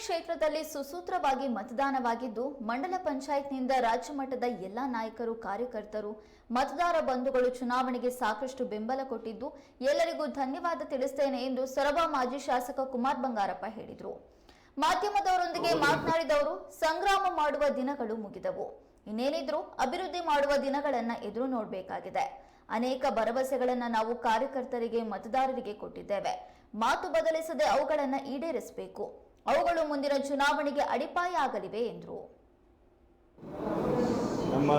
ಕ್ಷೇತ್ರದಲ್ಲಿ ಸುಸೂತ್ರವಾಗಿ ಮತದಾನವಾಗಿದ್ದು ಮಂಡಲ ಪಂಚಾಯತ್ನಿಂದ ರಾಜ್ಯ ಮಟ್ಟದ ಎಲ್ಲಾ ನಾಯಕರು ಕಾರ್ಯಕರ್ತರು ಮತದಾರ ಬಂಧುಗಳು ಚುನಾವಣೆಗೆ ಸಾಕಷ್ಟು ಬೆಂಬಲ ಕೊಟ್ಟಿದ್ದು ಎಲ್ಲರಿಗೂ ಧನ್ಯವಾದ ತಿಳಿಸ್ತೇನೆ ಎಂದು ಸೊರಬ ಮಾಜಿ ಶಾಸಕ ಕುಮಾರ್ ಬಂಗಾರಪ್ಪ ಹೇಳಿದರು. ಮಾಧ್ಯಮದವರೊಂದಿಗೆ ಮಾತನಾಡಿದವರು ಸಂಗ್ರಾಮ ಮಾಡುವ ದಿನಗಳು ಮುಗಿದವು. ಇನ್ನೇನಿದ್ರು ಅಭಿವೃದ್ಧಿ ಮಾಡುವ ದಿನಗಳನ್ನ ಎದುರು ನೋಡಬೇಕಾಗಿದೆ. ಅನೇಕ ಭರವಸೆಗಳನ್ನ ನಾವು ಕಾರ್ಯಕರ್ತರಿಗೆ ಮತದಾರರಿಗೆ ಕೊಟ್ಟಿದ್ದೇವೆ. ಮಾತು ಬದಲಿಸದೆ ಅವುಗಳನ್ನ ಈಡೇರಿಸಬೇಕು. ಅವುಗಳು ಮುಂದಿನ ಚುನಾವಣೆಗೆ ಅಡಿಪಾಯ ಆಗಲಿವೆ ಎಂದರು. ನಮ್ಮ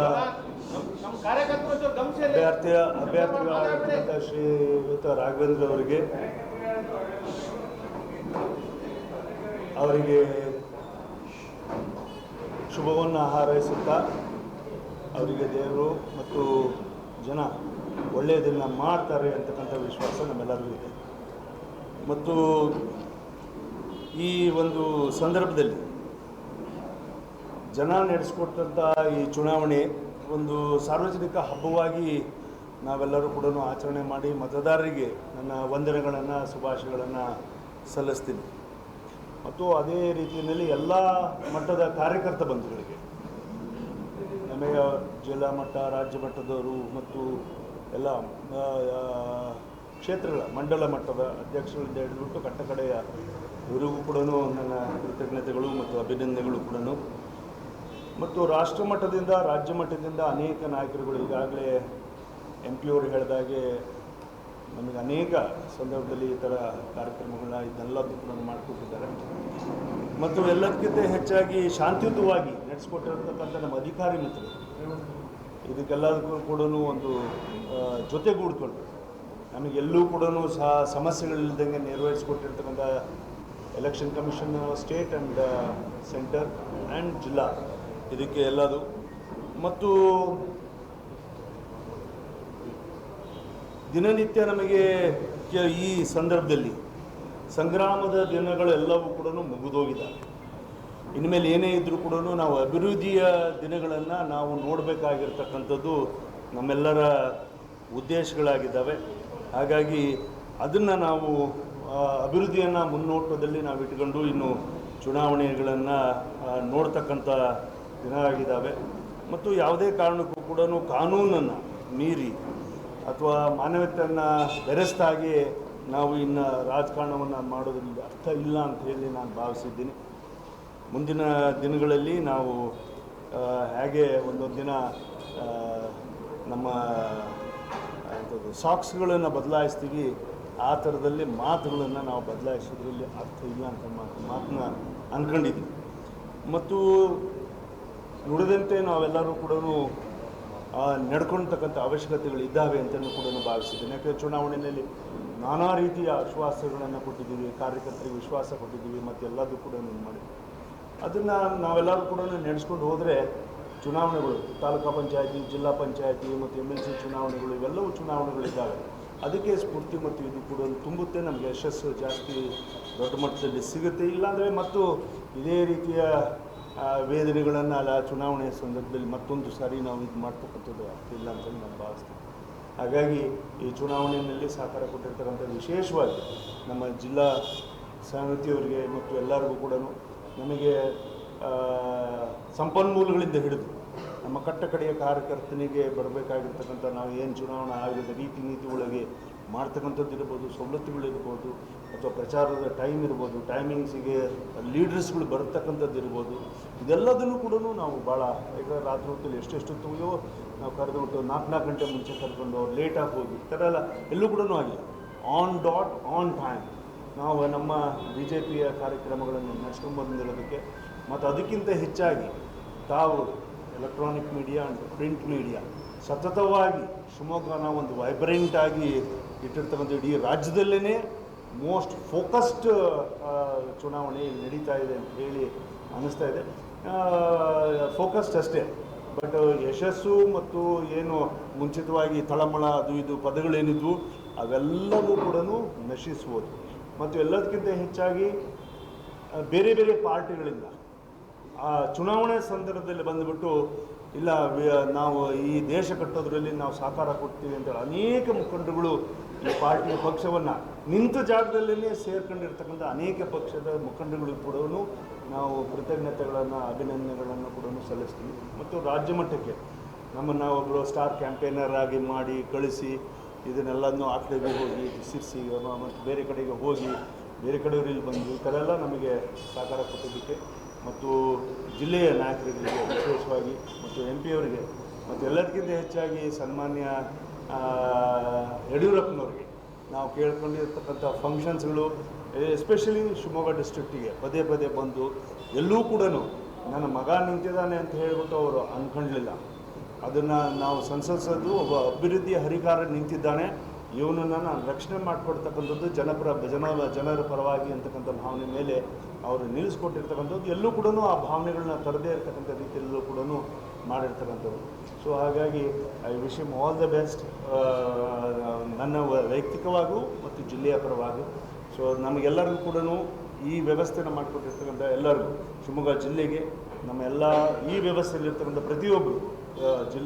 ಅಭ್ಯರ್ಥಿಯ ಅಭ್ಯರ್ಥಿಗಳಾಗಿರ್ತಕ್ಕಂಥ ಶ್ರೀಯುತ ರಾಘವೇಂದ್ರ ಅವರಿಗೆ ಅವರಿಗೆ ಶುಭವನ್ನು ಹಾರೈಸುತ್ತಾ ಅವರಿಗೆ ದೇವರು ಮತ್ತು ಜನ ಒಳ್ಳೆಯದನ್ನು ಮಾಡ್ತಾರೆ ಅಂತಕ್ಕಂಥ ವಿಶ್ವಾಸ ನಮ್ಮೆಲ್ಲರಿಗೂ ಇದೆ. ಮತ್ತು ಈ ಒಂದು ಸಂದರ್ಭದಲ್ಲಿ ಜನ ನಡೆಸ್ಕೊಟ್ಟಂಥ ಈ ಚುನಾವಣೆ ಒಂದು ಸಾರ್ವಜನಿಕ ಹಬ್ಬವಾಗಿ ನಾವೆಲ್ಲರೂ ಕೂಡ ಆಚರಣೆ ಮಾಡಿ ಮತದಾರರಿಗೆ ನನ್ನ ವಂದನೆಗಳನ್ನು, ಶುಭಾಶಯಗಳನ್ನು ಸಲ್ಲಿಸ್ತೀನಿ. ಮತ್ತು ಅದೇ ರೀತಿಯಲ್ಲಿ ಎಲ್ಲ ಮಟ್ಟದ ಕಾರ್ಯಕರ್ತ ಬಂಧುಗಳಿಗೆ ನಮಗೆ ಜಿಲ್ಲಾ ಮಟ್ಟ, ರಾಜ್ಯ ಮಟ್ಟದವರು ಮತ್ತು ಎಲ್ಲ ಕ್ಷೇತ್ರಗಳ ಮಂಡಲ ಮಟ್ಟದ ಅಧ್ಯಕ್ಷರಿಂದ ಹಿಡಿದುಬಿಟ್ಟು ಕಟ್ಟಕಡೆಯ ಇವರಿಗೂ ಕೂಡ ನನ್ನ ಕೃತಜ್ಞತೆಗಳು ಮತ್ತು ಅಭಿನಂದನೆಗಳು ಕೂಡ ಮತ್ತು ರಾಷ್ಟ್ರ ಮಟ್ಟದಿಂದ ರಾಜ್ಯ ಮಟ್ಟದಿಂದ ಅನೇಕ ನಾಯಕರುಗಳು ಈಗಾಗಲೇ ಎಂ ಪಿ ಅವರು ಹೇಳಿದಾಗೆ ನಮಗೆ ಅನೇಕ ಸಂದರ್ಭದಲ್ಲಿ ಈ ಥರ ಕಾರ್ಯಕ್ರಮಗಳನ್ನ ಇದನ್ನೆಲ್ಲದೂ ಕೂಡ ಮಾಡಿಕೊಟ್ಟಿದ್ದಾರೆ. ಮತ್ತು ಎಲ್ಲದಕ್ಕಿಂತ ಹೆಚ್ಚಾಗಿ ಶಾಂತಿಯುತವಾಗಿ ನಡೆಸ್ಕೊಟ್ಟಿರ್ತಕ್ಕಂಥ ನಮ್ಮ ಅಧಿಕಾರಿ ಮಿತ್ರರು. ಇದಕ್ಕೆಲ್ಲದಕ್ಕೂ ಕೂಡ ಒಂದು ಜೊತೆಗೂಡ್ಕೊಂಡು ನಮಗೆಲ್ಲೂ ಕೂಡ ಸಹ ಸಮಸ್ಯೆಗಳಿಲ್ದಂಗೆ ನಿರ್ವಹಿಸಿಕೊಟ್ಟಿರ್ತಕ್ಕಂಥ election commission state and centre and ಜಿಲ್ಲಾ. ಇದಕ್ಕೆ ಎಲ್ಲದು. ಮತ್ತು ದಿನನಿತ್ಯ ನಮಗೆ ಈ ಸಂದರ್ಭದಲ್ಲಿ ಸಂಗ್ರಾಮದ ದಿನಗಳೆಲ್ಲವೂ ಕೂಡ ಮುಗಿದೋಗಿದ್ದಾವೆ ಇನ್ಮೇಲೆ ಏನೇ ಇದ್ದರೂ ಕೂಡ ನಾವು ಅಭಿವೃದ್ಧಿಯ ದಿನಗಳನ್ನು ನಾವು ನೋಡಬೇಕಾಗಿರ್ತಕ್ಕಂಥದ್ದು ನಮ್ಮೆಲ್ಲರ ಉದ್ದೇಶಗಳಾಗಿದ್ದಾವೆ. ಹಾಗಾಗಿ ಅದನ್ನು ನಾವು ಅಭಿವೃದ್ಧಿಯನ್ನು ಮುನ್ನೋಟದಲ್ಲಿ ನಾವು ಇಟ್ಕೊಂಡು ಇನ್ನು ಚುನಾವಣೆಗಳನ್ನು ನೋಡ್ತಕ್ಕಂಥ ದಿನ ಆಗಿದ್ದಾವೆ ಮತ್ತು ಯಾವುದೇ ಕಾರಣಕ್ಕೂ ಕೂಡ ಕಾನೂನನ್ನು ಮೀರಿ ಅಥವಾ ಮಾನವತೆಯನ್ನು ಬೆರೆಸ್ತಾಗಿ ನಾವು ಇನ್ನು ರಾಜಕಾರಣವನ್ನು ಮಾಡೋದ್ರಲ್ಲಿ ಅರ್ಥ ಇಲ್ಲ ಅಂತ ಹೇಳಿ ನಾನು ಭಾವಿಸಿದ್ದೀನಿ. ಮುಂದಿನ ದಿನಗಳಲ್ಲಿ ನಾವು ಹೇಗೆ ಒಂದೊಂದು ದಿನ ನಮ್ಮ ಸಾಕ್ಸ್ಗಳನ್ನು ಬದಲಾಯಿಸ್ತೀವಿ, ಆ ಥರದಲ್ಲಿ ಮಾತುಗಳನ್ನು ನಾವು ಬದಲಾಯಿಸೋದ್ರಲ್ಲಿ ಅರ್ಥ ಇಲ್ಲ ಅಂತ ಮಾತು, ಮಾತನ್ನ ಅಂದ್ಕೊಂಡಿದ್ದೀವಿ ಮತ್ತು ನುಡಿದಂತೆ ನಾವೆಲ್ಲರೂ ಕೂಡ ನಡ್ಕೊಳ್ತಕ್ಕಂಥ ಅವಶ್ಯಕತೆಗಳು ಇದ್ದಾವೆ ಅಂತಲೂ ಕೂಡ ಭಾವಿಸಿದ್ದೇನೆ. ಯಾಕೆ ಚುನಾವಣೆಯಲ್ಲಿ ನಾನಾ ರೀತಿಯ ಆಶ್ವಾಸಗಳನ್ನು ಕೊಟ್ಟಿದ್ದೀವಿ, ಕಾರ್ಯಕರ್ತರಿಗೆ ವಿಶ್ವಾಸ ಕೊಟ್ಟಿದ್ದೀವಿ ಮತ್ತು ಎಲ್ಲದೂ ಕೂಡ ಮಾಡಿದ್ದೀವಿ. ಅದನ್ನು ನಾವೆಲ್ಲರೂ ಕೂಡ ನಡೆಸ್ಕೊಂಡು ಹೋದರೆ ಚುನಾವಣೆಗಳು, ತಾಲೂಕಾ ಪಂಚಾಯತಿ, ಜಿಲ್ಲಾ ಪಂಚಾಯತಿ ಮತ್ತು ಎಂ ಎಲ್ ಸಿ ಚುನಾವಣೆಗಳು, ಇವೆಲ್ಲವೂ ಚುನಾವಣೆಗಳಿದ್ದಾವೆ. ಅದಕ್ಕೆ ಸ್ಫೂರ್ತಿ ಮತ್ತು ಇದು ಕೂಡ ತುಂಬುತ್ತೆ. ನಮಗೆ ಯಶಸ್ಸು ಜಾಸ್ತಿ ದೊಡ್ಡ ಮಟ್ಟದಲ್ಲಿ ಸಿಗುತ್ತೆ. ಇಲ್ಲಾಂದರೆ ಮತ್ತು ಇದೇ ರೀತಿಯ ವೇದನೆಗಳನ್ನು ಅಲ್ಲ ಚುನಾವಣೆಯ ಸಂದರ್ಭದಲ್ಲಿ ಮತ್ತೊಂದು ಸಾರಿ ನಾವು ಇದು ಮಾಡ್ತಕ್ಕಂಥದ್ದು ಇಲ್ಲ ಅಂತ ನಾನು ಭಾವಿಸ್ತೀನಿ. ಹಾಗಾಗಿ ಈ ಚುನಾವಣೆಯಲ್ಲಿ ಸಹಕಾರ ಕೊಟ್ಟಿರ್ತಕ್ಕಂಥ ವಿಶೇಷವಾಗಿ ನಮ್ಮ ಜಿಲ್ಲಾ ಸಮಿತಿಯವರಿಗೆ ಮತ್ತು ಎಲ್ಲರಿಗೂ ಕೂಡ ನಮಗೆ ಸಂಪನ್ಮೂಲಗಳಿಂದ ಹಿಡಿದು ನಮ್ಮ ಕಟ್ಟ ಕಡೆಯ ಕಾರ್ಯಕರ್ತನಿಗೆ ಬರಬೇಕಾಗಿರ್ತಕ್ಕಂಥ ನಾವು ಏನು ಚುನಾವಣಾ ಆಯೋಗದ ರೀತಿ ನೀತಿ ಒಳಗೆ ಮಾಡ್ತಕ್ಕಂಥದ್ದು ಇರ್ಬೋದು ಸವಲತ್ತುಗಳಿರ್ಬೋದು ಅಥವಾ ಪ್ರಚಾರದ ಟೈಮ್ ಇರ್ಬೋದು ಟೈಮಿಂಗ್ಸಿಗೆ ಲೀಡರ್ಸ್ಗಳು ಬರ್ತಕ್ಕಂಥದ್ದು ಇರ್ಬೋದು, ಇದೆಲ್ಲದನ್ನು ಕೂಡ ನಾವು ಭಾಳ, ಈಗ ರಾತ್ರಿ ಹೊತ್ತಲ್ಲಿ ಎಷ್ಟೆಷ್ಟು ಹೊತ್ತಿಗೆಯೋ ನಾವು ಕರೆದುಬಿಟ್ಟು ನಾಲ್ಕು ನಾಲ್ಕು ಗಂಟೆ ಮುಂಚೆ ಕರ್ಕೊಂಡು ಅವ್ರು ಲೇಟಾಗಿ ಹೋಗಿ, ಈ ಥರ ಎಲ್ಲ ಎಲ್ಲೂ ಕೂಡ ಆಗಿಲ್ಲ. ಆನ್ ಡಾಟ್ ಆನ್ ಟೈಮ್ ನಾವು ನಮ್ಮ ಬಿ ಜೆ ಪಿಯ ಕಾರ್ಯಕ್ರಮಗಳನ್ನು ನಡೆಸ್ಕೊಂಡು ಬಂದಿರೋದಕ್ಕೆ ಮತ್ತು ಅದಕ್ಕಿಂತ ಹೆಚ್ಚಾಗಿ ತಾವು electronic media and print media ಸತತವಾಗಿ ಶಿವಮೊಗ್ಗನ ಒಂದು ವೈಬ್ರೆಂಟ್ ಆಗಿ ಇಟ್ಟಿರ್ತಕ್ಕಂಥ ಇಡೀ ರಾಜ್ಯದಲ್ಲೇ ಮೋಸ್ಟ್ ಫೋಕಸ್ಡ್ ಚುನಾವಣೆ ನಡೀತಾ ಇದೆ ಅಂತ ಹೇಳಿ ಅನ್ನಿಸ್ತಾ ಇದೆ. ಫೋಕಸ್ಡ್ ಅಷ್ಟೇ. ಬಟ್ ಯಶಸ್ಸು ಮತ್ತು ಏನು ಮುಂಚಿತವಾಗಿ ತಳಮಳ ಅದು ಇದು ಪದಗಳೇನಿದ್ವು, ಅವೆಲ್ಲವೂ ಕೂಡ ನಶಿಸ್ಬೋದು. ಮತ್ತು ಎಲ್ಲದಕ್ಕಿಂತ ಹೆಚ್ಚಾಗಿ ಬೇರೆ ಬೇರೆ ಪಾರ್ಟಿಗಳಿಂದ ಆ ಚುನಾವಣೆ ಸಂದರ್ಭದಲ್ಲಿ ಬಂದುಬಿಟ್ಟು, ಇಲ್ಲ ನಾವು ಈ ದೇಶ ಕಟ್ಟೋದ್ರಲ್ಲಿ ನಾವು ಸಹಕಾರ ಕೊಡ್ತೀವಿ ಅಂತೇಳಿ ಅನೇಕ ಮುಖಂಡರುಗಳು ಈ ಪಾರ್ಟಿ ಪಕ್ಷವನ್ನು ನಿಂತ ಜಾಗದಲ್ಲೇ ಸೇರ್ಕೊಂಡಿರ್ತಕ್ಕಂಥ ಅನೇಕ ಪಕ್ಷದ ಮುಖಂಡಗಳು ಕೂಡ ನಾವು ಕೃತಜ್ಞತೆಗಳನ್ನು, ಅಭಿನಂದನೆಗಳನ್ನು ಕೂಡ ಸಲ್ಲಿಸ್ತೀವಿ. ಮತ್ತು ರಾಜ್ಯ ಮಟ್ಟಕ್ಕೆ ನಮ್ಮನ್ನು ಒಬ್ಬರು ಸ್ಟಾರ್ ಕ್ಯಾಂಪೇನರ್ ಆಗಿ ಮಾಡಿ ಕಳಿಸಿ ಇದನ್ನೆಲ್ಲನೂ ಆ ಹೋಗಿ ಸಿರ್ಸಿ ಮತ್ತು ಬೇರೆ ಕಡೆಗೆ ಹೋಗಿ, ಬೇರೆ ಕಡೆಯವರು ಬಂದು ಈ ಥರ ಎಲ್ಲ ನಮಗೆ ಸಹಕಾರ ಕೊಟ್ಟಿದ್ದಕ್ಕೆ ಮತ್ತು ಜಿಲ್ಲೆಯ ನಾಯಕರಿಗೆ ವಿಶೇಷವಾಗಿ ಮತ್ತು ಎಂ ಪಿಯವರಿಗೆ ಮತ್ತು ಎಲ್ಲದಕ್ಕಿಂತ ಹೆಚ್ಚಾಗಿ ಸನ್ಮಾನ್ಯ ಯಡಿಯೂರಪ್ಪನವರಿಗೆ ನಾವು ಕೇಳ್ಕೊಂಡಿರ್ತಕ್ಕಂಥ ಫಂಕ್ಷನ್ಸ್ಗಳು ಎಸ್ಪೆಷಲಿ ಶಿವಮೊಗ್ಗ ಡಿಸ್ಟ್ರಿಕ್ಟಿಗೆ ಪದೇ ಪದೇ ಬಂದು ಎಲ್ಲೂ ಕೂಡ ನನ್ನ ಮಗ ನಿಂತಿದ್ದಾನೆ ಅಂತ ಹೇಳ್ಬಿಟ್ಟು ಅವರು ಅಂದ್ಕೊಂಡಿಲ್ಲ ಅದನ್ನು ನಾವು ಸಂಸದ್ಸೋದು ಒಬ್ಬ ಅಭಿವೃದ್ಧಿಯ ಹರಿಕಾರ ನಿಂತಿದ್ದಾನೆ. ಇವನನ್ನು ನಾನು ರಕ್ಷಣೆ ಮಾಡಿಕೊಡ್ತಕ್ಕಂಥದ್ದು ಜನಪರ ಜನ ಜನರ ಪರವಾಗಿ ಅಂತಕ್ಕಂಥ ಭಾವನೆ ಮೇಲೆ ಅವರು ನಿಲ್ಲಿಸ್ಕೊಟ್ಟಿರ್ತಕ್ಕಂಥದ್ದು, ಎಲ್ಲೂ ಕೂಡ ಆ ಭಾವನೆಗಳನ್ನ ತರದೇ ಇರತಕ್ಕಂಥ ರೀತಿಯಲ್ಲೂ ಕೂಡ ಮಾಡಿರ್ತಕ್ಕಂಥದ್ದು. ಸೊ ಹಾಗಾಗಿ I wish him all the best ನನ್ನ ವೈಯಕ್ತಿಕವಾಗೂ ಮತ್ತು ಜಿಲ್ಲೆಯ ಪರವಾಗಿ. ಸೊ ನಮಗೆಲ್ಲರಿಗೂ ಕೂಡ ಈ ವ್ಯವಸ್ಥೆನ ಮಾಡಿಕೊಟ್ಟಿರ್ತಕ್ಕಂಥ ಎಲ್ಲರಿಗೂ, ಶಿವಮೊಗ್ಗ ಜಿಲ್ಲೆಗೆ ನಮ್ಮ ಎಲ್ಲ ಈ ವ್ಯವಸ್ಥೆಯಲ್ಲಿರ್ತಕ್ಕಂಥ ಪ್ರತಿಯೊಬ್ಬರು ಜಿಲ್ಲೆ